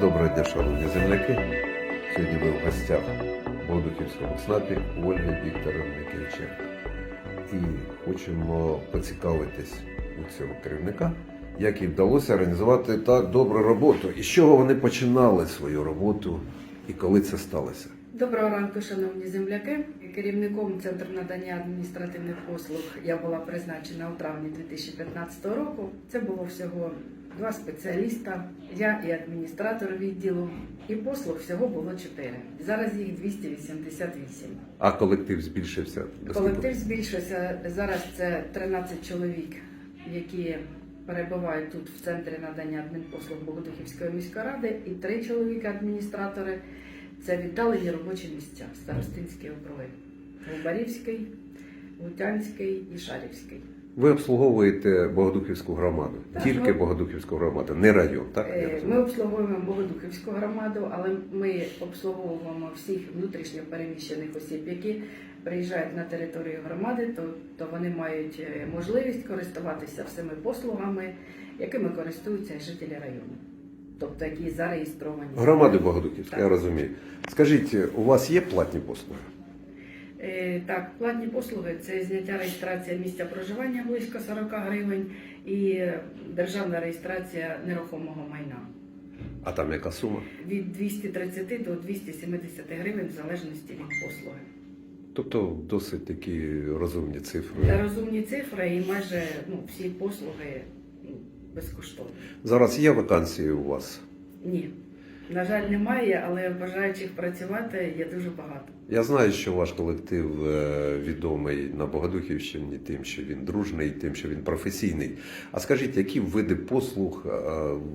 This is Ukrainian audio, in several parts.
Доброго дня, шановні земляки. Сьогодні ви в гостях в Богодухівському ЦНАПі Ольги Вікторовни Кириченко. І хочемо поцікавитись у цього керівника, як їй вдалося організувати так добру роботу. І з чого вони починали свою роботу і коли це сталося. Доброго ранку, шановні земляки. Керівником Центру надання адміністративних послуг я була призначена у травні 2015 року. Це було всього два спеціаліста, я і адміністратор відділу, і послуг всього було чотири. Зараз їх 288. А колектив збільшився. Колектив збільшився. Зараз це 13 чоловік, які перебувають тут в центрі надання адмінпослуг Богодухівської міської ради, і три чоловіка адміністратори. Це віддалені робочі місця Старостинський округи. Губарівський, Гутянський і Шарівський. Ви обслуговуєте Богодухівську громаду, Так, тільки ми- Богодухівську громаду, не район, так? Е? Ми обслуговуємо Богодухівську громаду, але ми обслуговуємо всіх внутрішньо переміщених осіб, які приїжджають на територію громади, то, то вони мають е, можливість користуватися всіми послугами, якими користуються жителі району, тобто які зареєстровані. Громади Богодухівська, я розумію. Скажіть, у вас є платні послуги? Е, Так, платні послуги це зняття реєстрація місця проживання близько 40 гривень і державна реєстрація нерухомого майна А там яка сума? від 230 до 270 гривень в залежності від послуги. Тобто досить такі розумні цифри. Це розумні цифри і майже ну, всі послуги ну, безкоштовні. Зараз є вакансії у вас. Ні. На жаль, немає, але бажаючих працювати є дуже багато. Я знаю, що ваш колектив е, відомий на Богодухівщині тим, що він дружний, тим, що він професійний. А скажіть, які види послуг е,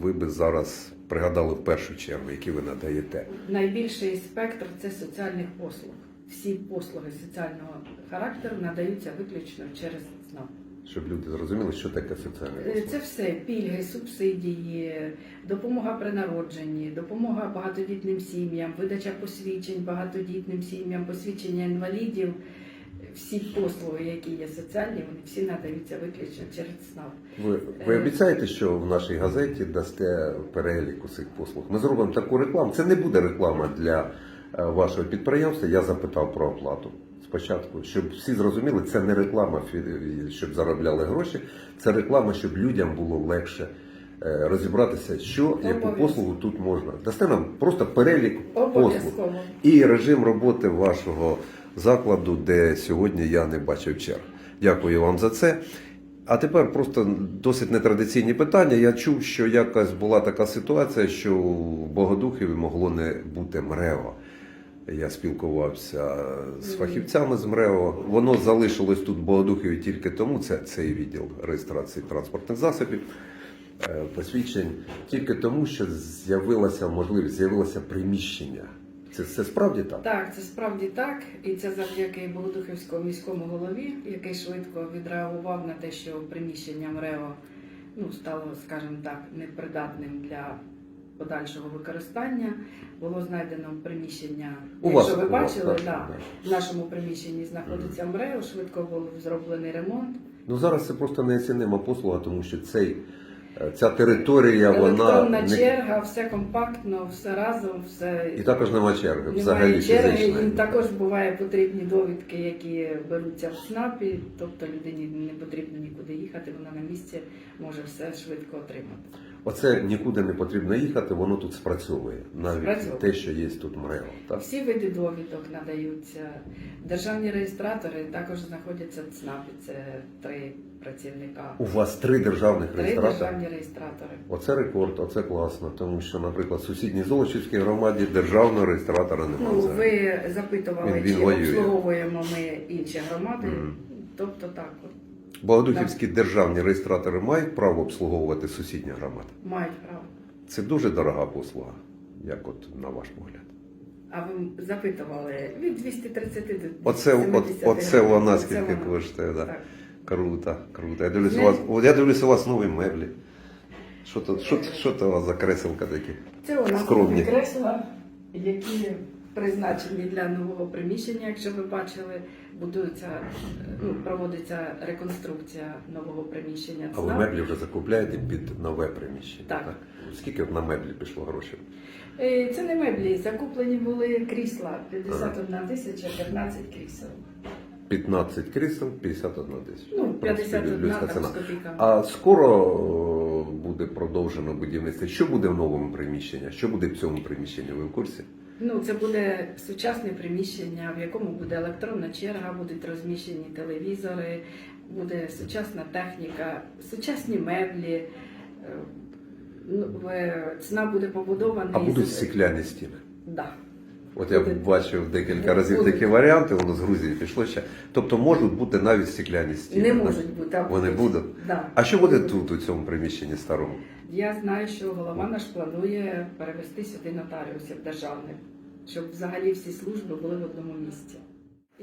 ви би зараз пригадали в першу чергу, які ви надаєте? Найбільший спектр це соціальних послуг. Всі послуги соціального характеру надаються виключно через ЦНАП. Щоб люди зрозуміли, що таке соціальне Е, Це все пільги, субсидії, допомога при народженні, допомога багатодітним сім'ям, видача посвідчень багатодітним сім'ям, посвідчення інвалідів. Всі послуги, які є соціальні, вони всі надаються виключно через ЦНАП. Ви, ви Е, обіцяєте, що в нашій газеті дасте перелік усіх послуг? Ми зробимо таку рекламу. Це не буде реклама для е, вашого підприємства. Я запитав про оплату спочатку, щоб всі зрозуміли, це не реклама, щоб заробляли гроші. Це реклама, щоб людям було легше е, розібратися, що яку послугу тут можна. Дасте нам просто перелік послуг і режим роботи вашого закладу, де сьогодні я не бачив черг. Дякую вам за це. А тепер просто досить нетрадиційні питання. Я чув, що якась була така ситуація, що в Богодухові могло не бути МРЕО. Я спілкувався з фахівцями з МРЕО. Воно залишилось тут в Богодухові тільки тому, це цей відділ реєстрації транспортних засобів, е, посвідчень, тільки тому, що з'явилася можливість, з'явилося приміщення. Це, це справді так? Так, це справді так, і це завдяки Богодухівському міському голові, який швидко відреагував на те, що приміщення МРЕО ну, стало, скажімо так, непридатним для подальшого використання. Було знайдено приміщення, У якщо вас, ви у вас, бачили, так, да, в нашому приміщенні знаходиться МРЕО, швидко був зроблений ремонт. Ну зараз це просто неоцінима послуга, тому що цей, е, ця територія, вона Електронна черга, все компактно, все разом, все і також нема черги. Немає Взагалі черги, фізичної. їм також буває потрібні довідки, які беруться в СНАПі, тобто людині не потрібно нікуди їхати, вона на місці може все швидко отримати. Оце нікуди не потрібно їхати, воно тут спрацьовує. Навіть Спрацьовує. те, що є тут МРЕО. Так? Всі види довідок надаються. Державні реєстратори також знаходяться в ЦНАПі. Це три працівника. У вас три державних Три реєстратори. державні реєстратори. Оце рекорд, оце класно, тому що, наприклад, в сусідній Золочівській громаді державного реєстратора немає. Ну, ви запитували, Він- він чи воює. обслуговуємо ми інші громади. Мгм. Тобто так, Богодухівські державні реєстратори мають право обслуговувати сусідні громади. мають право. Це дуже дорога послуга, як от на ваш погляд. А ви запитували від 230 до Оце, от, 270 оце вона скільки коштує. Да. Так. Круто, круто. Я дивлюся, у вас, я дивлюся, у вас нові меблі. Що то, що, що то у вас за креселка такі? Це у нас Скромні. кресла, які призначені для нового приміщення, якщо ви бачили, будується, е, ну, проводиться реконструкція нового приміщення. А ви меблі вже закупляєте під нове приміщення? Так. Скільки на меблі пішло грошей? Е, Це не меблі, закуплені були крісла 51 тисяча 15 крісел. 15 крісел, 51 тисяча. Ну, В 51 людська там з копійками. А скоро буде продовжено будівництво. Що буде в новому приміщенні? Що буде в цьому приміщенні? Ви в курсі? Ну, це буде сучасне приміщення, в якому буде електронна черга, будуть розміщені телевізори, буде сучасна техніка, сучасні меблі. Е, Ну, ціна буде побудована. А будуть стекляні стіни? Да. От я бачив декілька разів такі варіанти, воно з Грузії пішло ще. Тобто можуть бути навіть стекляні стіни. Не так? можуть бути. а Вони будуть. Да. А що буде тут, у цьому приміщенні старому? Я знаю, що голова наш планує перевести сюди нотаріусів державних, щоб взагалі всі служби були в одному місці.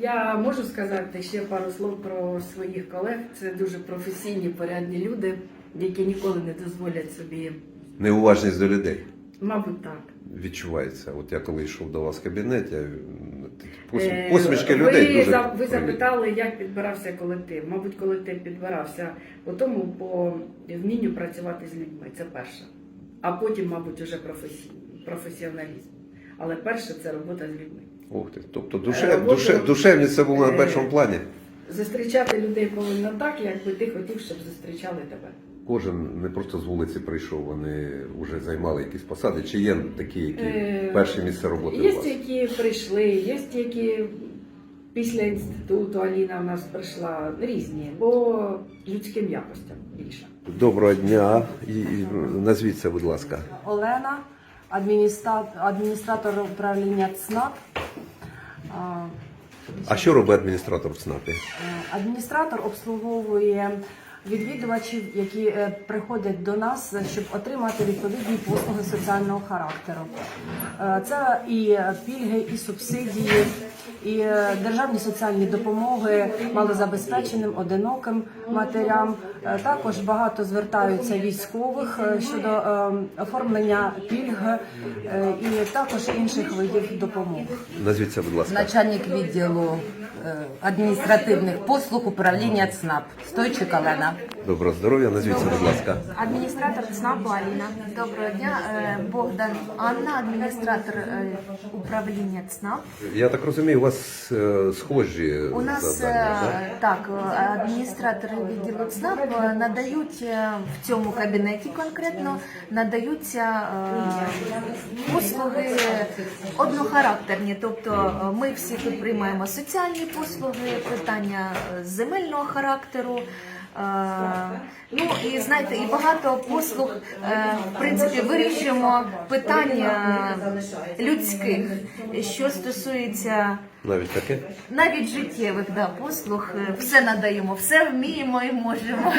Я можу сказати ще пару слов про своїх колег. Це дуже професійні, порядні люди, які ніколи не дозволять собі, Неуважність до людей. мабуть, так. Відчувається. От я коли йшов до вас в кабінет, я Е, посмішки ви, людей дуже ви запитали, як підбирався колектив. Мабуть, колектив підбирався по тому, по вмінню працювати з людьми. Це перше. А потім, мабуть, уже професій- професіоналізм. Але перше це робота з людьми. Ух ти. Тобто душе, Робота- душе, душевність це було на Е, першому плані. Зустрічати людей повинно так, якби ти хотів, щоб зустрічали тебе. Кожен не просто з вулиці прийшов, вони вже займали якісь посади. Чи є такі, які Е, перше місце роботи Є у вас? які прийшли, є які після інституту Аліна в нас прийшла різні, бо людським якостям більше. Доброго дня. І, і назвіться, будь ласка. Олена, адміністра- адміністратор управління ЦНАП. А, А що робить адміністратор в ЦНАПі? е, Адміністратор обслуговує відвідувачів, які е, приходять до нас, щоб отримати відповідні послуги соціального характеру. Е, Це і пільги, і субсидії, і е, державні соціальні допомоги малозабезпеченим, одиноким матерям. Е, Також багато звертаються військових е, щодо оформлення пільг і також інших видів допомог. Назвіться, будь ласка. Начальник відділу адміністративних послуг управління ЦНАП. Стойчик Олена. Доброго здоров'я, назвіться, будь ласка. Адміністратор ЦНАПу Аліна. Доброго дня. Е, Богдан Анна, адміністратор е, управління ЦНАП. Я так розумію, у вас е, схожі У нас завдання, так? так, адміністратори відділу ЦНАП надають в цьому кабінеті конкретно надаються послуги однохарактерні. Тобто ми всі тут приймаємо соціальні послуги, питання земельного характеру. Е, Ну і знаєте, і багато послуг е, в принципі вирішуємо питання людських, що стосується Навіть таке? навіть життєвих да, послуг, е, все надаємо, все вміємо і можемо.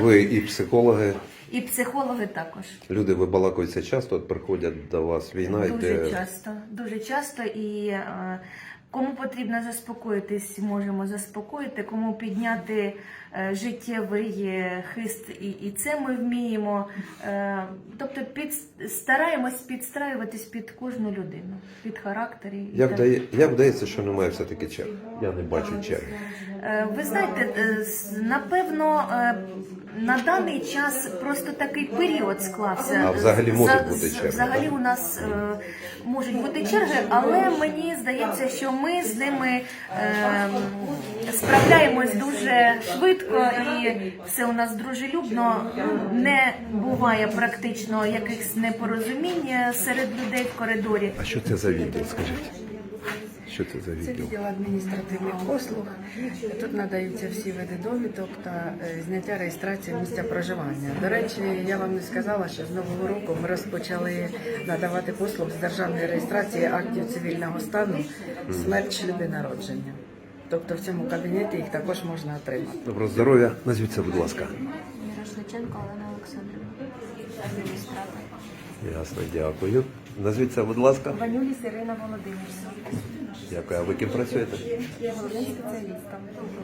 Ви і психологи, І психологи також. люди вибалакуються часто, приходять до вас війна, Дуже йде. часто, дуже часто і е, кому потрібно заспокоїтись, можемо заспокоїти, кому підняти е, життєвий хист, і, і це ми вміємо. Е, тобто під, стараємось підстраюватись під кожну людину, під характер. і Як, так. дає, як вдається, що немає все-таки черг? Я не бачу черги. Е, Ви знаєте, напевно, на даний час просто такий період склався. А взагалі можуть За- бути черги, Взагалі так? у нас е, можуть бути черги, але мені здається, що ми з ними е, справляємось дуже швидко і все у нас дружелюбно. Не буває практично якихось непорозумінь серед людей в коридорі. А що це за відділ, скажіть? Що це за Це відділ? відділ адміністративних послуг. Тут надаються всі види довідок та е, зняття реєстрації місця проживання. До речі, я вам не сказала, що з нового року ми розпочали надавати послуг з державної реєстрації актів цивільного стану смерть шлюби народження. Тобто в цьому кабінеті їх також можна отримати. Доброго здоров'я, назвіться, будь ласка. Мірошниченко Олена Олександрівна, адміністратор. Ясно, дякую. Назвіться, будь ласка. Ванюліс Ірина Володимирівна. Дякую. А ви ким працюєте? Я головним спеціалістом.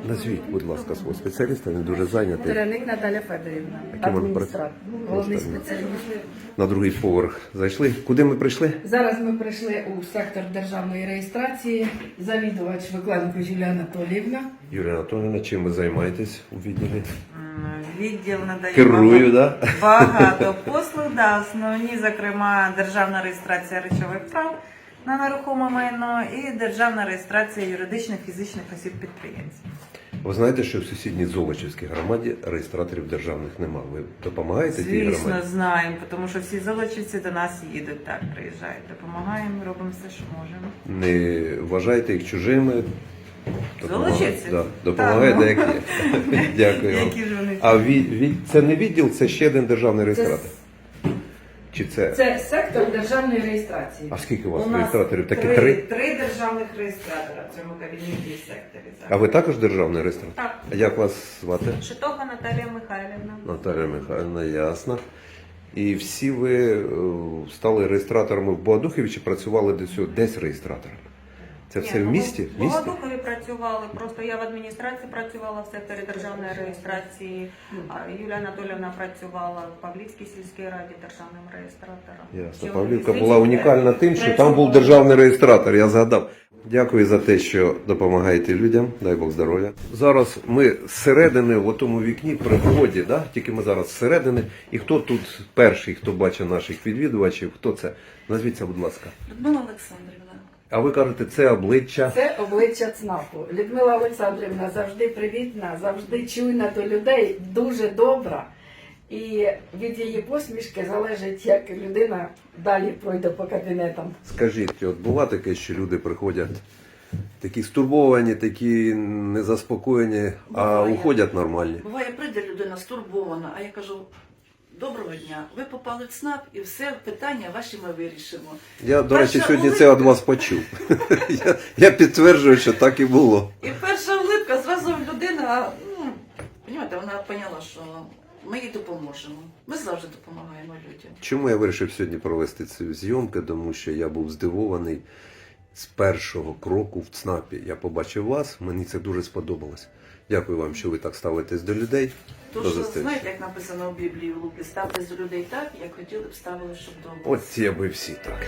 Назвіть, будь ласка, свого спеціаліста, він дуже зайнятий. Тереник Наталя Федорівна, Яким він працює? головний спеціаліст. На другий поверх зайшли. Куди ми прийшли? Зараз ми прийшли у сектор державної реєстрації. Завідувач Викладенко Юлія Анатоліївна. Юрія Анатолійовна, чим ви займаєтесь у відділі? Відділ надає Керую, багато, да? багато послуг, да, основні, зокрема, державна реєстрація речових прав на нерухоме майно і державна реєстрація юридичних фізичних осіб підприємців. Ви знаєте, що в сусідній Золочівській громаді реєстраторів державних нема. Ви допомагаєте тій Звісно, громаді? знаємо, тому що всі золочівці до нас їдуть, так, приїжджають, допомагаємо, робимо все, що можемо. Не вважаєте їх чужими? Золочівці? Да, допомагаєте, Так, як є. Дякую вам. Які ж вони А від, від, це не відділ, це ще один державний реєстратор. Чи це? Це сектор державної реєстрації. А скільки у вас У нас реєстраторів? Такі три, три? три державних реєстратора в цьому кабінеті секторі. зараз. А ви також державний реєстратор? Так. А як вас звати? Шитова Наталія Михайлівна. Наталія Михайлівна, ясно. І всі ви е, стали реєстраторами в Богодухові чи працювали до цього десь реєстраторами? Це все в ну, місті? В місті? Богодухові працювали, просто я в адміністрації працювала в секторі державної реєстрації, а Юлія Анатоліївна працювала в Павлівській сільській раді державним реєстратором. Ясно. Ще Павлівка була унікальна тим, що там був державний реєстратор, я згадав. Дякую за те, що допомагаєте людям. Дай Бог здоров'я. Зараз ми зсередини в тому вікні при вході, да? тільки ми зараз зсередини. І хто тут перший, хто бачить наших відвідувачів, хто це? Назвіться, будь ласка. Людмила Олександрівна. А ви кажете, це обличчя. Це обличчя ЦНАПу. Людмила Олександрівна завжди привітна, завжди чуйна до людей, дуже добра. І від її посмішки залежить, як людина далі пройде по кабінетам. Скажіть, от бува таке, що люди приходять такі стурбовані, такі незаспокоєні, а Буває. уходять нормальні. Буває, прийде людина стурбована, а я кажу: доброго дня, ви попали в ЦНАП і все питання ваші ми вирішимо. Я, до речі, Перша сьогодні улыбка. це від вас почув. я, я підтверджую, що так і було. І перша улипка зразу людина, ну, розумієте, вона поняла, що ми їй допоможемо. Ми завжди допомагаємо людям. Чому я вирішив сьогодні провести цю зйомку? Тому що я був здивований з першого кроку в ЦНАПі. Я побачив вас, мені це дуже сподобалось. Дякую вам, що ви так ставитесь до людей. Тож, До знаєте, як написано в Біблії в Луки, ставте до людей так, як хотіли б ставили, щоб добре. От ці всі так.